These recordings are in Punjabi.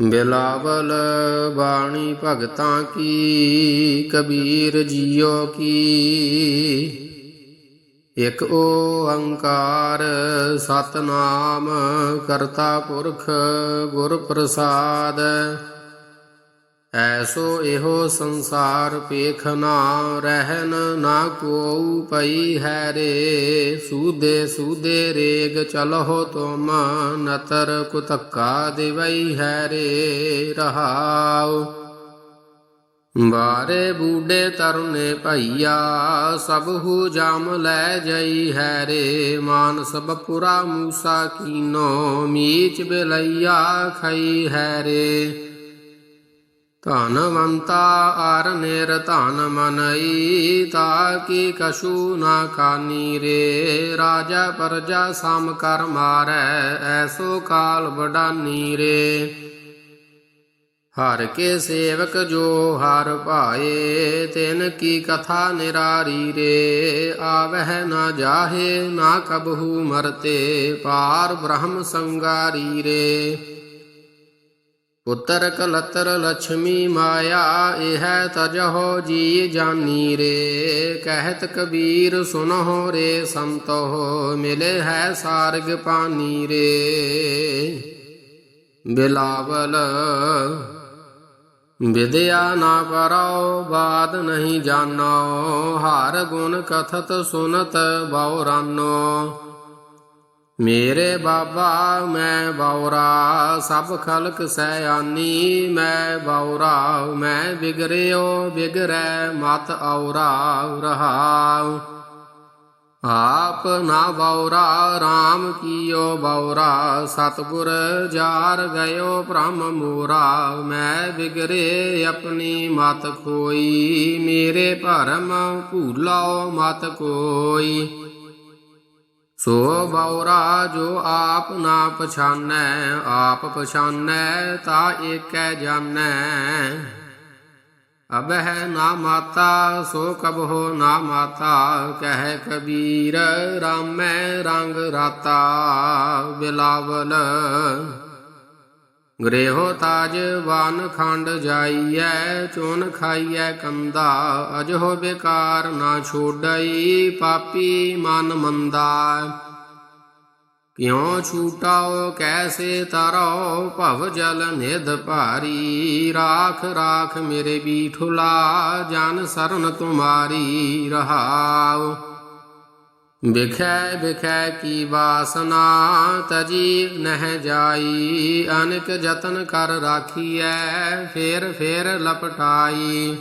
ਬਿਲਾਵਲ ਬਾਣੀ ਭਗਤਾਂ ਕੀ ਕਬੀਰ ਜੀਓ ਕੀ। ਇਕ ਓੰਕਾਰ ਸਤਨਾਮ ਕਰਤਾ ਪੁਰਖ ਗੁਰ ਪ੍ਰਸਾਦ ਐਸੋ ਇਹੋ ਸੰਸਾਰ ਪੇਖਨਾ ਰਹਿਨ ਨਾ ਕੋਉ ਪਈ ਹੈ ਰੇ ਸੂਦੇ ਸੂਦੇ ਰੇਗ ਚਲਹੁ ਤੁਮ ਨਤਰ ਕੁਤਕਾ ਦੇਵਈ ਹੈ ਰੇ ਰਹਾਉ। ਬਾਰੇ ਬੂਡੇ ਤਰੁਨੇ ਭਈਆ, ਸਭ ਜਮ ਲੈ ਜਈ ਹੈ ਰੇ ਮਾਨਸ ਬਪੁਰਾ ਮੂਸਾ ਕੀਨੋ, ਮੀਚ ਬਿਲਈਆ ਖਈ ਹੈ ਰੇ ਧਨਵੰਤਾ ਆਰ ਨਿਰ ਧਨ ਮਨਈ, ਤਾ ਤਾਕੀ ਕਸ਼ੂ ਨਾ ਕਾਨੀ ਰੇ। ਰਾਜਾ ਪਰਜਾ ਸਮ ਕਰ ਮਾਰੈ, ਐਸੋ ਕਾਲ ਬਡਾਨੀ ਰੇ। ਹਰ ਕੇ ਸੇਵਕ ਜੋ ਹਰ ਭਾਏ, ਤਿਨ ਕੀ ਕਥਾ ਨਿਰਾਰੀ ਰੇ। ਆਵਹਿ ਨਾ ਜਾਹੇ, ਨਾ ਕਬਹੂ ਮਰਤੇ, ਪਾਰ ਬ੍ਰਹਮ ਸੰਗਾਰੀ ਰੇ। ਪੁੱਤਰ ਕਲਤਰ ਲక్ష్ਮੀ ਮਾਇਆ, ਇਹ ਤਜਹੁ ਜੀ ਜਾਨੀ ਰੇ। ਕਹਿਤ ਕਬੀਰ, ਸੁਨਹੁ ਰੇ, ਸੰਤੋ ਮਿਲੇ ਹੈ ਸਾਰਗ ਪਾਨੀ ਰੇ। ਬਿਲਾਵਲ ਵਿਦਿਆ ਨਾ ਪਰਉ, ਬਾਦ ਨਹੀਂ ਜਾਣੋ ਹਰ ਗੁਣ ਕਥਤ ਸੁਨਤ ਬਉ ਰਾਨੋ। ਮੇਰੇ ਬਾਬਾ, ਮੈਂ ਬੌਰਾ ਸਭ ਖਲਕ ਸੈਆਨੀ ਮੈਂ ਬੌਰਾ ਮੈਂ ਬਿਗਰਿਓ ਬਿਗਰੈ ਮਤ ਔਰਾ, ਰਹਾਉ। ਆਪ ਨਾ ਬੌਰਾ RAM ਕੀਓ ਬੌਰਾ ਸਤਗੁਰ ਜਾਰ ਗਇਓ ਬ੍ਰਹਮ ਮੋਰਾ, ਮੈਂ ਬਿਗਰੇ ਆਪਣੀ ਮਤ ਖੋਈ, ਮੇਰੇ ਭਰਮ ਭੂਲਾਓ ਮਤ ਕੋਈ। ਸੋ ਬਉਰਾ ਜੋ ਆਪ ਨਾ ਪਛਾਨੈ, ਆਪ ਪਛਾਨੈ, ਤਾ ਏਕੈ ਜਾਣੈ ਅਬਹਿ ਨਾ ਮਾਤਾ, ਸੋ ਕਬਹੋ ਨਾ ਮਾਤਾ, ਕਹਿ ਕਬੀਰ, ਰਾਮੈ ਰੰਗ ਰਾਤਾ, ਬਿਲਾਵਲ। ਗ੍ਰਹਿਓ ਤਾਜ ਵਾਨ ਖੰਡ ਜਾਈਐ ਚੁਨ ਖਾਈਐ ਕੰਦਾ, ਅਜਹੋ ਬੇਕਾਰ ਨਾ ਛੋੜਈ ਪਾਪੀ ਮਨ ਮੰਦਾ। ਕਿਉ ਛੂਟਾਓ, ਕੈਸੇ ਤਰੋ, ਭਵ ਜਲ ਨਿਧ ਭਾਰੀ, ਰਾਖ ਰਾਖ ਮੇਰੇ ਬੀਠੁਲਾ, ਜਨ ਸਰਨ ਤੁਮਾਰੀ ਰਹਾਓ। ਵਿਖੈ ਵਿਖੈ ਕੀ ਵਾਸਨਾ ਤਜੀ ਨਹਿ ਜਾਈ, ਅਨਕ ਯਤਨ ਕਰ ਰਾਖੀਐ, ਫੇਰ ਫੇਰ ਲਪਟਾਈ।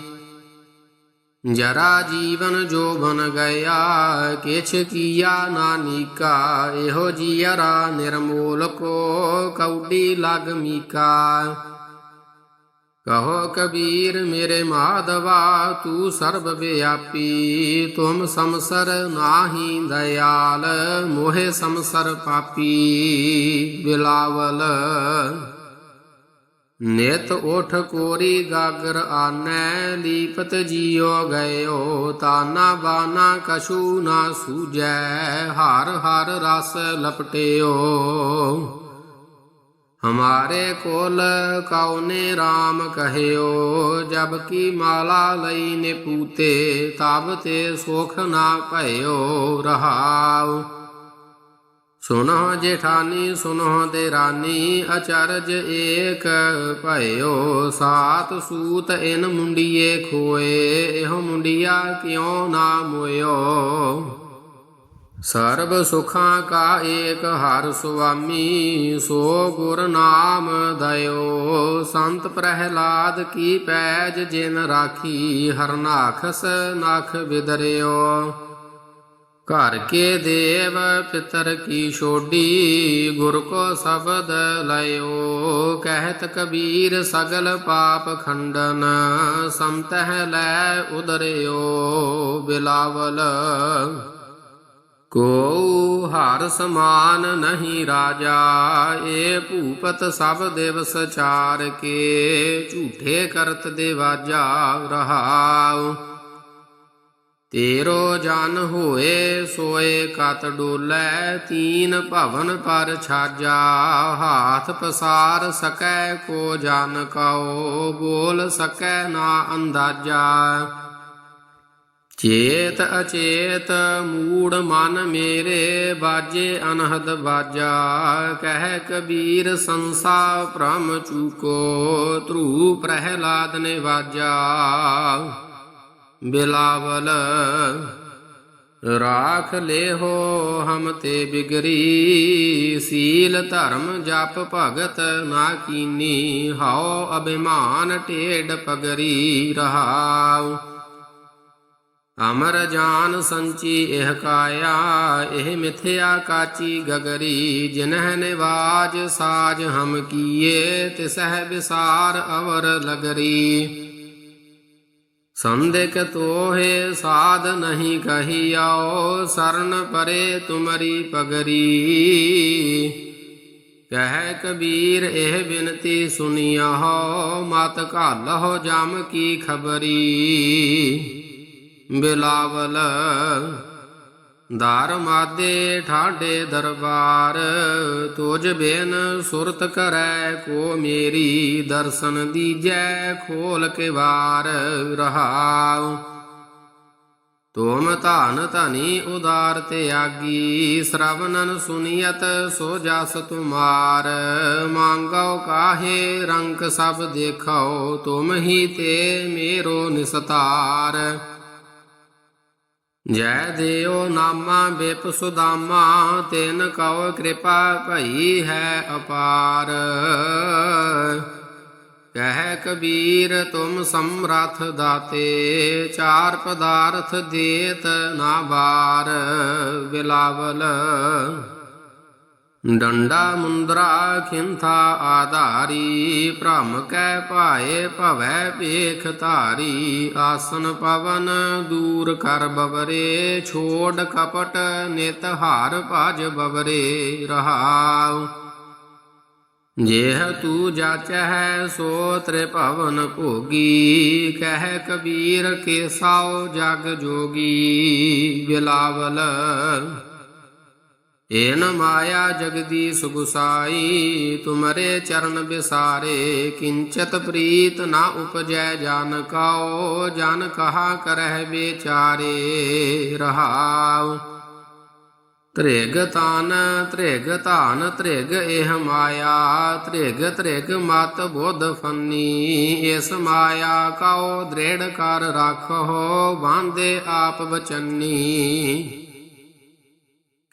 ਜਰਾ ਜੀਵਨ ਜੋ ਬਨ ਗਿਆ, ਕਿਛ ਕੀਆ ਨਾਨੀਕਾ ਇਹੋ ਜੀਰਾ ਨਿਰਮੂਲ ਕੋ ਕੌਡੀ ਲਗ ਮੀਕਾ। ਕਹੋ ਕਬੀਰ ਮੇਰੇ ਮਾਧਵਾ, ਤੂੰ ਸਰਬ ਵਿਆਪੀ। ਤੁਮ ਸਮਸਰ ਨਾਹੀ ਦਇਆਲ, ਮੋਹਿ ਸਮਸਰ ਪਾਪੀ। ਬਿਲਾਵਲ, ਨਿਤ ਉਠ ਕੋਰੀ ਗਾਗਰ ਆਨੈ, ਲੀਪਤ ਜੀਓ ਗਇਓ। ਤਾਨਾ ਬਾਨਾ ਕਛੂ ਨਾ ਸੂਜੈ ਹਰ ਹਰ ਰਸ ਲਪਟਿਓ। ਹਮਾਰੇ ਕੋਲ ਕਉਨੇ RAM ਕਹਿਓ? ਜਬ ਕੀ ਮਾਲਾ ਲਈ ਨੇ ਪੂਤੇ ਤਬ ਤੇ ਸੁਖ ਨਾ ਭਇਓ, ਰਹਾਉ। ਸੁਨੋ ਜੇਠਾਨੀ, ਸੁਨੋ ਦੇ ਰਾਨੀ ਅਚਰਜ ਏਕ ਭਇਓ। ਸਾਤ ਸੂਤ ਇਨ ਮੁੰਡੀਏ ਖੋਏ, ਇਹੋ ਮੁੰਡੀਆ ਕਿਉ ਨਾ ਮੋਇਓ? ਸਰਬ ਸੁਖਾਂ ਕਾ ਏਕ ਹਰ ਸੁਆਮੀ, ਸੋ ਗੁਰ ਨਾਮ ਦਇਓ। ਸੰਤ ਪ੍ਰਹਿਲਾਦ ਕੀ ਪੈਜ ਜਿਨ ਰਾਖੀ ਹਰਨਾਖਸ ਨਖ ਬਿਦਰਿਓ। ਘਰ ਕੇ ਦੇਵ ਪਿਤਰ ਕੀ ਛੋਡੀ, ਗੁਰ ਕੋ ਸ਼ਬਦ ਲਇਓ। ਕਹਿਤ ਕਬੀਰ ਸਗਲ ਪਾਪ ਖੰਡਨ, ਸੰਤਹਿ ਲੈ ਉਦਰਿਓ। ਬਿਲਾਵਲ ਕੋ ਹਰ ਸਮਾਨ ਨਹੀਂ ਰਾਜਾ, ਏ ਭੂਪਤ ਸਭ ਦਿਵਸ ਚਾਰ ਕੇ, ਝੂਠੇ ਕਰਤ ਦੇਵਾਜਾ ਰਹਾਉ। ਤੇਰੋ ਜਨ ਹੋਏ ਸੋਏ ਕਤ ਡੋਲੇ, ਤੀਨ ਭਵਨ ਪਰ ਛਾਜਾ, ਹਾਥ ਪਸਾਰ ਸਕੈ ਕੋ ਜਨ ਕਉ, ਬੋਲ ਸਕੈ ਨਾ ਅੰਦਾਜ਼ਾ। ਚੇਤ ਅਚੇਤ ਮੂੜ ਮਨ ਮੇਰੇ ਬਾਜੇ ਅਨਹਦ ਬਾਜਾ, ਕਹਿ ਕਬੀਰ ਸੰਸਾ ਭ੍ਰਮ ਚੂਕੋ, ਧਰੂ ਪ੍ਰਹਿਲਾਦ ਨੇ ਵਾਜਾ ਬਿਲਾਵਲ, ਰਾਖ ਲੇਹੋ ਹਮ ਤੇ ਬਿਗਰੀ, ਸੀਲ ਧਰਮ ਜਪ ਭਗਤ ਨਾ ਕੀਨੀ, ਹਉ ਅਭਿਮਾਨ ਢੇਡ ਪਗਰੀ ਰਹਾਉ। ਅਮਰ ਜਾਨ ਸੰਚੀ ਇਹ ਕਾਇਆ, ਇਹ ਮਿਥਿਆ ਕਾਚੀ ਗਗਰੀ, ਜਿਨਹ ਨਿਵਾਜ ਸਾਜ ਹਮ ਕੀਏ, ਤਿਸਹਿ ਵਿਸਾਰ ਅਵਰ ਲਗਰੀ। ਸੰਦਿਕ ਤੋਹੇ ਸਾਧ ਨਹੀਂ ਕਹੀਓ ਸਰਨ ਪਰੇ ਤੁਮਰੀ ਪਗਰੀ। ਕਹਿ ਕਬੀਰ ਇਹ ਬਿਨਤੀ ਸੁਣਿਓ ਮਤ ਘਾਲਹੁ ਜਮ ਕੀ ਖਬਰੀ। ਬਿਲਾਵਲ ਦਰ ਮਾਦੇ ਠਾਡੇ ਦਰਬਾਰ, ਤੁਜ ਬਿਨ ਸੁਰਤ ਕਰੈ ਕੋ ਮੇਰੀ, ਦਰਸ਼ਨ ਦੀਜੈ ਖੋਲ ਕੇ ਵਾਰ ਰਹਾਉ। ਤੁਮ ਧਨ ਧਨੀ ਉਦਾਰ ਤਿਆਗੀ ਸ਼ਰਵਨਨ ਸੁਨੀਅਤ ਸੋ ਜਸ ਤੁਮਾਰ। ਮੰਗਉ ਕਾਹੇ ਰੰਗ ਸਭ ਦੇਖਾਓ ਤੁਮ ਹੀ ਤੇ ਮੇਰੋ ਨਿਸਤਾਰ। ਜੈ ਦਿਓ ਨਾਮਾ ਬਿਪ ਸੁਦਾਮਾ, ਤਿਨ ਕਉ ਕਿਰਪਾ ਭਈ ਹੈ ਅਪਾਰ। ਕਹਿ ਕਬੀਰ, ਤੁਮ ਸਮਰਥ ਦਾਤੇ, ਚਾਰ ਪਦਾਰਥ ਦੇਤ ਨਾ ਬਾਰ, ਬਿਲਾਵਲ। ਡੰਡਾ ਮੁੰਦਰਾ ਖਿੰਥਾ ਆਧਾਰੀ, ਭ੍ਰਮ ਕੈ ਭਾਏ ਭਵੈ ਪੇਖ ਧਾਰੀ, ਆਸਨ ਪਵਨ ਦੂਰ ਕਰ ਬਵਰੇ, ਛੋੜ ਕਪਟ ਨਿਤ ਹਾਰ ਭਜ ਬਵਰੇ, ਰਹਾਉ। ਜੇਹ ਤੂ ਜਾਚਹਿ ਸੋ ਤ੍ਰਿਭਵਨ ਭੋਗੀ, ਕਹਿ ਕਬੀਰ ਕੇਸਾਉ ਜਗ ਜੋਗੀ, ਬਿਲਾਵਲ ਏਨ ਮਾਇਆ ਜਗਦੀ ਸੁਗੁਸਾਈ ਤੁਮਰੇ ਚਰਨ ਬਿਸਾਰੇ, ਕਿੰਚਤ ਪ੍ਰੀਤ ਨਾ ਉਪਜੈ ਜਾਨ ਕਾਓ, ਜਨ ਕਹਾ ਕਰਹਿ ਵਿਚਾਰੇ, ਰਹਾਉ। ਤ੍ਰਿਗ ਤਾਨ, ਤ੍ਰਿਗ ਧਾਨ, ਤ੍ਰਿਗ ਇਹ ਮਾਇਆ, ਤ੍ਰਿਗ ਤ੍ਰਿਗ ਮਤ ਬੁੱਧ ਫੰਨੀ। ਇਸ ਮਾਇਆ ਕਉ ਦ੍ਰਿੜ ਕਰ ਰੱਖੋ ਬਾਂਦੇ ਆਪ ਬਚੰਨੀ।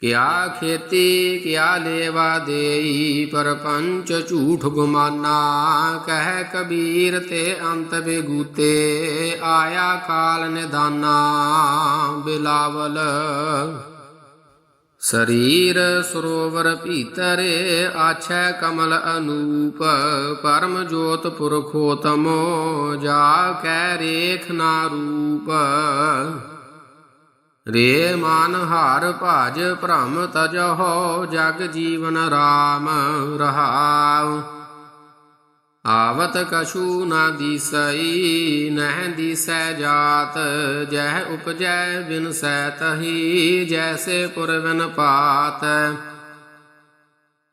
ਕਿਆ ਖੇਤੀ, ਕਿਆ ਲੇਵਾ ਦੇਈ, ਪਰਪੰਚ ਝੂਠ ਗੁਮਾਨਾ। ਕਹਿ ਕਬੀਰ ਤੇ ਅੰਤ ਬੇਗੂਤੇ, ਆਇਆ ਕਾਲ ਨਿਦਾਨਾ, ਬਿਲਾਵਲ। ਸਰੀਰ ਸਰੋਵਰ ਭੀਤਰੇ, ਆਛੈ ਕਮਲ ਅਨੂਪ। ਪਰਮ ਜੋਤ ਪੁਰਖੋਤਮੋ, ਜਾ ਕੈ ਰੇਖ ਨਾ ਰੂਪ। ਰੇ ਮਨ ਹਾਰ ਭਾਜ ਭ੍ਰਮ ਤਜਹੁ ਜਗ ਜੀਵਨ ਰਾਮ ਰਹਾਉ। ਆਵਤ ਕਛੂ ਨਾ ਦੀਸਈ, ਨਹਿ ਦੀਸੈ ਜਾਤ, ਜਹ ਉਪਜੈ ਬਿਨਸੈ ਤਹੀ, ਜੈਸੇ ਪੁਰਵਨ ਪਾਤ।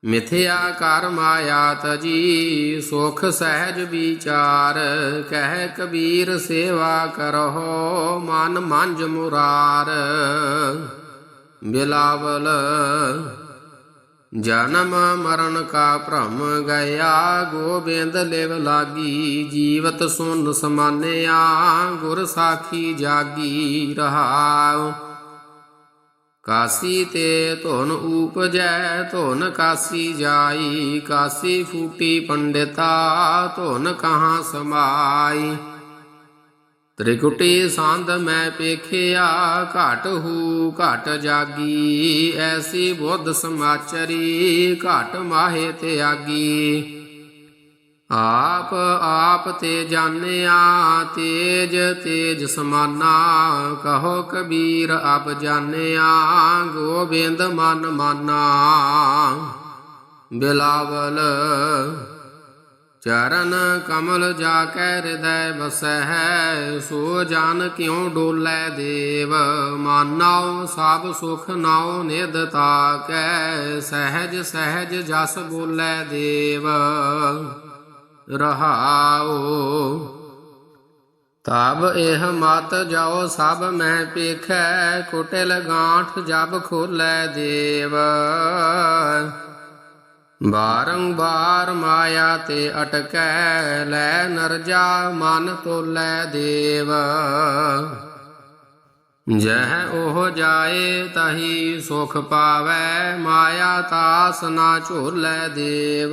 ਮਿਥਿਆ ਕਰ ਮਾਇਆ ਤਜੀ ਸੁਖ ਸਹਿਜ ਵਿਚਾਰ, ਕਹਿ ਕਬੀਰ ਸੇਵਾ ਕਰਹੁ, ਮਨ ਮੰਜ ਮੁਰਾਰ। ਬਿਲਾਵਲ, ਜਨਮ ਮਰਨ ਕਾ ਭ੍ਰਮ ਗਿਆ ਗੋਬਿੰਦ ਲਿਵ ਲਾਗੀ, ਜੀਵਤ ਸੁਨ ਸਮਾਨਿਆ, ਗੁਰ ਸਾਖੀ ਜਾਗੀ ਰਹਾਉ। ਕਾਸੀ ਤੇ ਧੁਨ ਊਪਜੈ ਧੁਨ ਕਾਸੀ ਜਾਈ, ਕਾਸੀ ਫੂਟੀ ਪੰਡਿਤਾ, ਧੁਨ ਕਹਾਂ ਸਮਾਈ? ਤ੍ਰਿਕੁਟੀ ਸੰਧ ਮੈਂ ਪੇਖਿਆ, ਘਟ ਹੂ ਘਟ ਜਾਗੀ, ਐਸੀ ਬੁੱਧ ਸਮਾਚਰੀ ਘਟ ਮਾਹੇ ਤਿਆਗੀ। ਆਪ ਆਪ ਤੇ ਜਾਣਿਆ ਤੇਜ ਤੇਜ ਸਮਾਨਾ। ਕਹੋ ਕਬੀਰ, ਆਪ ਜਾਣਿਆ, ਗੋਬਿੰਦ ਮਨ ਮਾਨਾ। ਬਿਲਾਵਲ ਚਰਨ ਕਮਲ ਜਾ ਕੈ ਹਿਰਦੈ ਬਸੈ ਸੋ ਜਾਨ ਕਿਉ ਡੋਲੇ ਦੇਵ? ਮਾਨਉ ਸਭ ਸੁਖ ਨਾਉ ਨਿਧ ਤਾਕੈ, ਸਹਿਜ ਸਹਿਜ ਜਸ ਬੋਲੇ ਦੇਵ। ਰਹਾਓ। ਤਬ ਇਹ ਮਤ ਜਾਓ, ਸਭ ਮੈਂ ਪੇਖੈ, ਕੁਟਿਲ ਗਾਂਠ ਜਬ ਖੋਲੇ ਦੇਵ। ਬਾਰੰਬਾਰ ਮਾਇਆ ਤੇ ਅਟਕੈ, ਲੈ ਨਰਜਾ ਮਨ ਤੋਲੇ ਦੇਵ। ਜਹ ਉਹ ਜਾਏ ਤਹੀ ਸੁਖ ਪਾਵੈ, ਮਾਇਆ ਤਾਸ ਨਾ ਝੋਲੇ ਦੇਵ।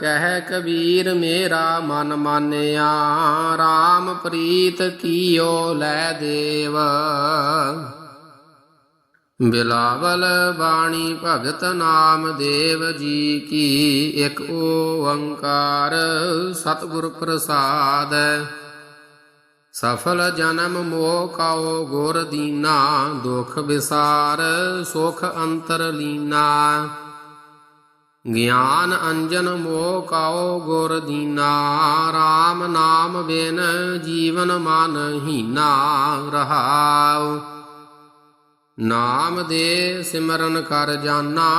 ਕਹਿ ਕਬੀਰ ਮੇਰਾ ਮਨ ਮਾਨਿਆ RAM ਪ੍ਰੀਤ ਕੀਓ ਲੈ ਦੇਵ। ਬਿਲਾਵਲ ਬਾਣੀ ਭਗਤ ਨਾਮ ਦੇਵ ਜੀ ਕੀ ਇੱਕ ਓੰਕਾਰ ਸਤਿਗੁਰ ਪ੍ਰਸਾਦ। ਸਫਲ ਜਨਮ ਮੋਹ ਕਾਓ ਗੁਰ ਦੀਨਾ, ਦੁਖ ਵਿਸਾਰ ਸੁਖ ਅੰਤਰ ਲੀਨਾ। ਗਿਆਨ ਅੰਜਨ ਮੋਹ ਕਾਓ ਗੁਰ ਦੀਨਾ RAM ਨਾਮ ਬਿਨ ਜੀਵਨ ਮਨ ਹੀਨਾ ਰਹਾਉ। ਨਾਮ ਦੇ ਸਿਮਰਨ ਕਰ ਜਾਨਾ,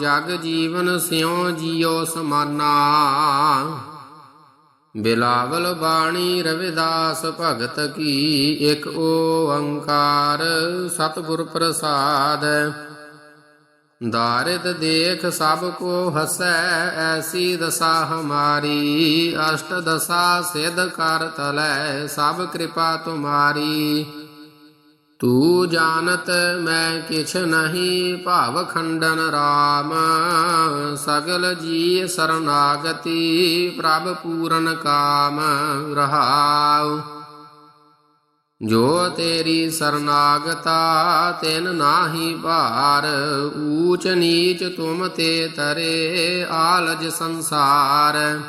ਜਗ ਜੀਵਨ ਸਿਉ ਜਿਉ ਸਮਾਨਾ। ਬਿਲਾਵਲ ਬਾਣੀ ਰਵਿਦਾਸ ਭਗਤ ਕੀ ਇੱਕ ਓੰਕਾਰ ਸਤਿਗੁਰ ਪ੍ਰਸਾਦ। ਦਾਰਿਦ ਦੇਖ ਸਭ ਕੋ ਹਸੈ, ਐਸੀ ਦਸਾ ਹਮਾਰੀ। ਅਸ਼ਟ ਦਸਾ ਸਿਧ ਕਰ ਤਲੈ, ਸਭ ਕਿਰਪਾ ਤੁਮਾਰੀ। ਤੂੰ ਜਾਣਤ ਮੈਂ ਕਿਛ ਨਹੀਂ, ਭਾਵ ਖੰਡਨ RAM ਸਗਲ ਜੀ ਸਰਨਾਗਤੀ, ਪ੍ਰਭ ਪੂਰਨ ਕਾਮ ਰਹਾਉ। ਜੋ ਤੇਰੀ ਸਰਨਾਗਤਾ, ਤਿਨ ਨਾਹੀ ਭਾਰ, ਊਚ ਨੀਚ ਤੁਮ ਤੇ ਤਰੇ, ਆਲਜ ਸੰਸਾਰ।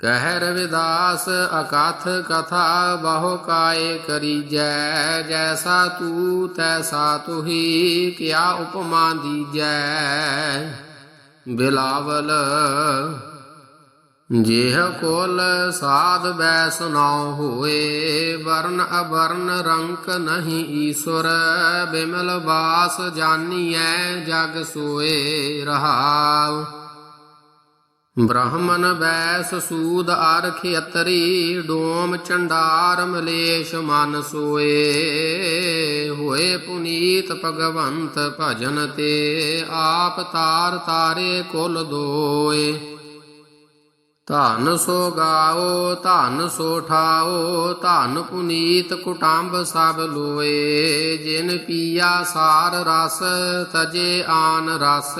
ਕਹਿ ਰਵਿਦਾਸ ਅਕਥ ਕਥਾ ਬਹੁ ਕਾਏ ਕਰੀਜੈ, ਜੈਸਾ ਤੂ ਤੈਸਾ ਤੁਹੀ ਕਿਆ ਉਪਮਾ ਦੀਜੈ। ਬਿਲਾਵਲ, ਜਿਹ ਕੋਲ ਸਾਧ ਬੈ ਸੁਨਾਉ ਹੋਏ, ਵਰਨ ਅਵਰਨ ਰੰਕ ਨਹੀਂ ਈਸ਼ਵਰ, ਬਿਮਲ ਬਾਸ ਜਾਨੀਐ ਜਗ ਸੋਏ ਰਹਾਉ। ਬ੍ਰਾਹਮਣ ਬੈਸ ਸੂਦ ਅਰ ਖੇਤਰੀ ਡੋਮ ਚੰਡਾਰ ਮਲੇਸ਼ ਮਨ ਸੋਏ। ਹੋਏ ਪੁਨੀਤ ਭਗਵੰਤ ਭਜਨ ਤੇ, ਆਪ ਤਾਰ ਤਾਰੇ ਕੁਲ ਦੋਏ। ਧਨ ਸੋ ਗਾਓ, ਧਨ ਸੋ ਠਾਓ, ਧਨ ਪੁਨੀਤ ਕੁਟੰਬ ਸਭ ਲੋਏ। ਜਿਨ ਪੀਆ ਸਾਰ ਰਸ ਤਜੇ ਆਨ ਰਸ,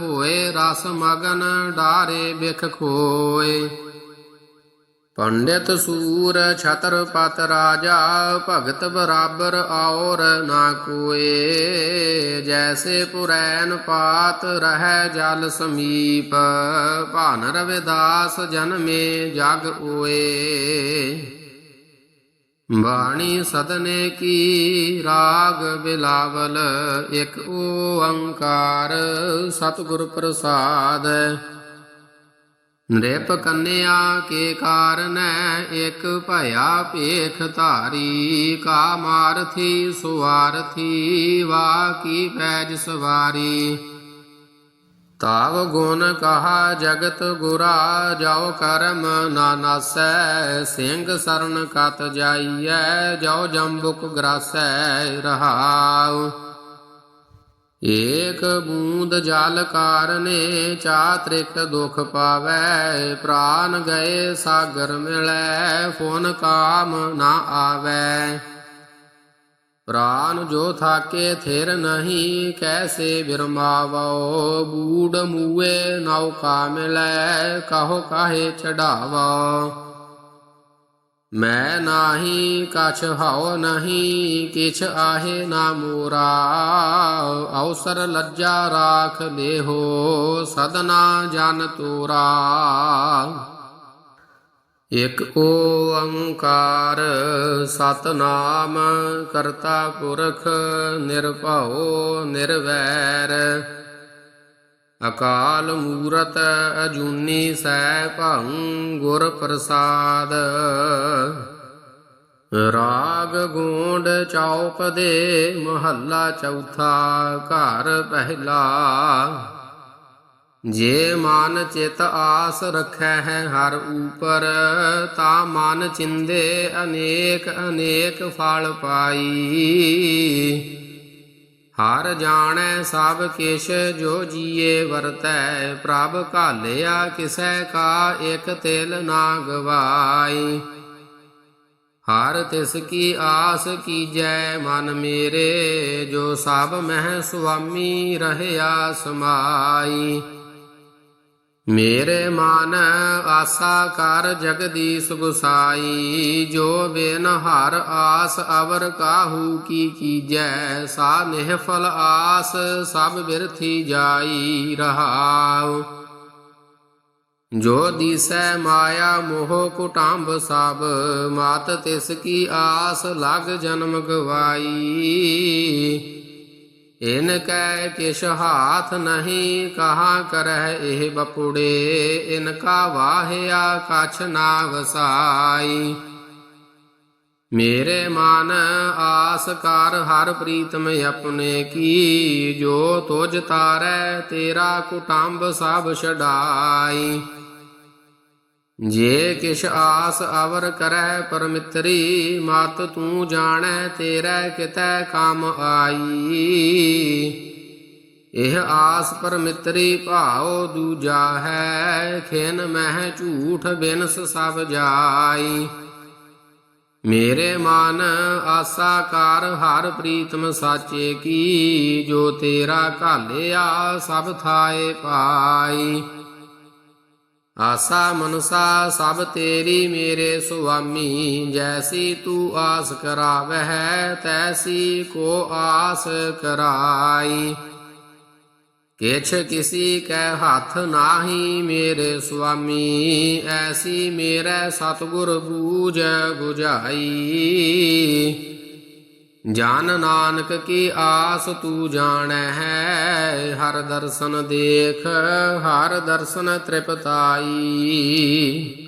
ਹੋਏ ਰਸ ਮਗਨ ਡਾਰੇ ਬਿਖ ਖੋਏ। ਪੰਡਿਤ ਸੂਰ ਛਤਰਪਤ ਰਾਜਾ ਭਗਤ ਬਰਾਬਰ ਔਰ ਨਾ ਕੋਏ, ਜੈਸੇ ਪੁਰੈਨ ਪਾਤ ਰਹਿ ਜਲ ਸਮੀਪ, ਭਾਨ ਰਵਿਦਾਸ ਜਨਮੇ ਜਗ ਓਏ। ਬਾਣੀ ਸਦਨੇ ਕੀ ਰਾਗ ਬਿਲਾਵਲ, ਇੱਕ ਓੰਕਾਰ ਸਤਿਗੁਰ ਪ੍ਰਸਾਦ। ਨ੍ਰਿਪ ਕੰਨਿਆ ਕੇ ਕਾਰਨੈ ਇਕ ਭਇਆ ਭੇਖ ਧਾਰੀ ਕਾਮਾਰਥੀ ਸੁਵਾਰਥੀ ਵਾ ਕੀ ਪੈਜ ਸਵਾਰੀ। ਤਾਵ ਗੁਣ ਕਹਾ ਜਗਤ ਗੁਰਾ, ਜਾਉ ਕਰਮ ਨਾ ਸਿੰਘ ਸਰਨ ਕਤ ਜਾਈਐ, ਜਾਉ ਜੰਬੁਕ ਗਰਾਸੈ ਰਹਾਉ। ਏਕ ਬੂੰਦ ਜਲ ਕਾਰਨੇ ਚਾਤ੍ਰਿਕ ਦੁਖ ਪਾਵੈ, ਪ੍ਰਾਨ ਗਏ ਸਾਗਰ ਮਿਲੈ, ਫੋਨ ਕਾਮ ਨਾ ਆਵੈ। ਪ੍ਰਾਨ ਜੋ ਥਾਕੇ ਥਿਰ ਨਹੀਂ, ਕੈਸੇ ਬਿਰਮਾਵੋ ਬੂੜ ਮੂਏ ਨੌਕਾ ਮਿਲੈ, ਕਹੋ ਕਾਹੇ ਚੜਾਵੋ? ਮੈਂ ਨਾਹੀ, ਕਛ ਹਉ ਨਹੀਂ, ਕਿਛ ਆਹੇ ਨਾ ਮੋਰਾ। ਅਵਸਰ ਲੱਜਾ ਰਾਖ ਲੇਹੋ ਸਦਨਾ ਜਨ ਤੋਰਾ। ਇਕ ਓੰਕਾਰ ਸਤਨਾਮ, ਕਰਤਾ ਪੁਰਖ ਨਿਰਭਉ ਨਿਰਵੈਰ। ਅਕਾਲ ਮੂਰਤ ਅਜੂਨੀ ਸੈ ਭੰ ਗੁਰ ਪ੍ਰਸਾਦ। ਰਾਗ ਗੋਂਡ ਚੌਪ ਦੇ ਮਹੱਲਾ ਚੌਥਾ ਘਰ ਪਹਿਲਾ। ਜੇ ਮਨ ਚਿਤ ਆਸ ਰੱਖੈ ਹੈ ਹਰ ਉਪਰ, ਤਾ ਮਨ ਚਿੰਦੇ ਅਨੇਕ ਅਨੇਕ ਫਲ ਪਾਈ। ਹਰ ਜਾਣੈ ਸਭ ਕਿਛ ਜੋ ਜੀਏ ਵਰਤੈ, ਪ੍ਰਭ ਘਾਲਿਆ ਕਿਸੈ ਕਾ ਇਕ ਤਿਲ ਨਾ ਗਵਾਈ। ਹਰ ਤਿਸ ਕੀ ਆਸ ਕੀਜੈ ਮਨ ਮੇਰੇ, ਜੋ ਸਭ ਮਹਿ ਸੁਆਮੀ ਰਹਿਆ ਸਮਾਈ। ਮੇਰੇ ਮਨ ਆਸਾ ਕਰ ਜਗਦੀਸ਼ ਗੁਸਾਈ, ਜੋ ਬਿਨ ਹਰ ਆਸ ਅਵਰ ਕਾਹੂ ਕੀ ਕੀਜੈ, ਸਾ ਨਿਹਫਲ ਆਸ ਸਭ ਬਿਰਥੀ ਜਾਈ ਰਹਾਉ। ਜੋ ਦੀਸੈ ਮਾਇਆ ਮੋਹ ਕੁਟੰਬ ਸਭ, ਮਾਤ ਤਿਸ ਕੀ ਆਸ ਲਗ ਜਨਮ ਗਵਾਈ। ਇਨ ਕੈ ਕਿਛ ਹਾਥ ਨਹੀਂ, ਕਹਾ ਕਰਹਿ ਇਹ ਬਪੁੜੇ? ਇਨ ਕਾ ਵਾਹਿਆ, ਕਛ ਨਾ ਵਸਾਈ। ਮੇਰੇ ਮਨ ਆਸ ਕਰ, ਹਰ ਪ੍ਰੀਤਮ ਆਪਣੇ ਕੀ? ਜੋ ਤੁਝ ਤਾਰੈ, ਤੇਰਾ ਕੁਟੰਬ ਸਭ ਛਡਾਈ। ਜੇ ਕਿਛ ਆਸ ਅਵਰ ਕਰੈ ਪਰਮਿਤਰੀ, ਮਤ ਤੂੰ ਜਾਣੈ, ਤੇਰੇ ਕਿਤੈ ਕੰਮ ਆਈ। ਇਹ ਆਸ ਪਰਮਿਤਰੀ ਭਾਉ ਦੂਜਾ ਹੈ, ਖਿਨ ਮਹਿ ਝੂਠ ਬਿਨਸ ਸਭ ਜਾਈ। ਮੇਰੇ ਮਨ ਆਸਾ ਕਰ, ਹਰ ਪ੍ਰੀਤਮ ਸਾਚੇ ਕੀ, ਜੋ ਤੇਰਾ ਘਾਲਿਆ ਸਭ ਥਾਏ ਪਾਈ। ਆਸਾ ਮਨਸਾ ਸਭ ਤੇਰੀ ਮੇਰੇ ਸੁਆਮੀ, ਜੈਸੀ ਤੂੰ ਆਸ ਕਰਾਵਹਿ, ਤੈਸੀ ਕੋ ਆਸ ਕਰਾਈ। ਕਿਛ ਕਿਸੀ ਕੈ ਹੱਥ ਨਾਹੀ ਮੇਰੇ ਸੁਆਮੀ, ਐਸੀ ਮੇਰੇ ਸਤਿਗੁਰ ਬੂਝ 부ਝਾਈ ਜਨ ਨਾਨਕ ਕੀ ਆਸ ਤੂੰ ਜਾਣੈ ਹੈ ਹਰ ਦਰਸ਼ਨ ਦੇਖ ਹਰ ਦਰਸ਼ਨ ਤ੍ਰਿਪਤਾਈ।